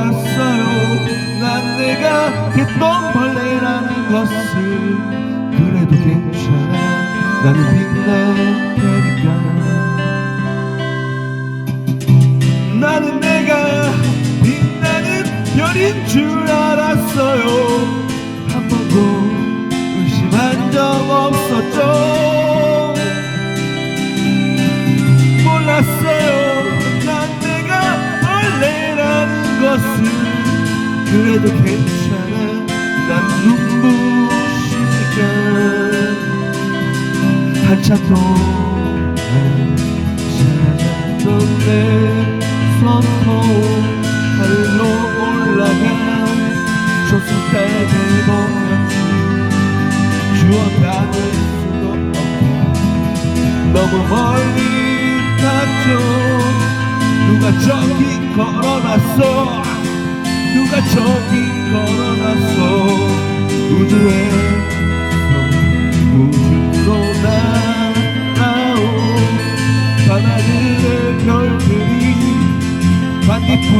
몰랐어요. 난 내가 했던 벌레라는 것을 그래도 괜찮아. 나는 빛날 테니까. 나는 내가 빛나는 별인 줄 알았 그래도 괜찮아. 난 눈부시니까 한참 동안 찾았던 내 손톱 하늘로 올라간 조선달들 보였지 주워 담을 수도 없고 너무 멀리 갔죠. 누가 저기 걸어놨어 누가 저기 걸어놨어 우주에서 우주로 날아온 바다들의 별들이 반딧불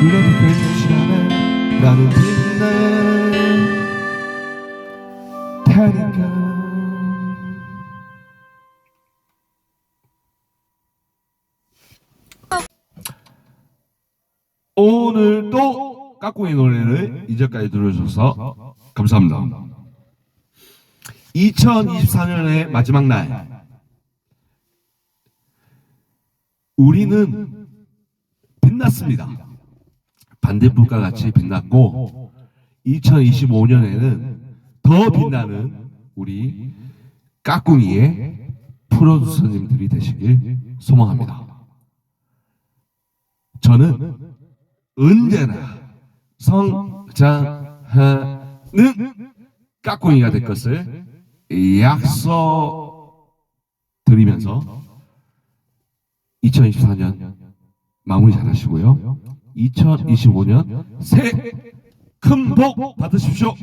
그래도 괜찮아. 나는 빛날 테니까. 오늘도 까꿍이 노래를 이제까지 들어주셔서 감사합니다. 2024년의 마지막 날. 우리는 빛났습니다. 반딧불과 같이 빛났고 2025년에는 더 빛나는 우리 까꿍이의 프로듀서님들이 되시길 소망합니다. 저는 언제나 성장하는 까꿍이가 될 것을 약속 드리면서 2024년 마무리 잘 하시고요. 2025년 새해 큰 복 받으십시오.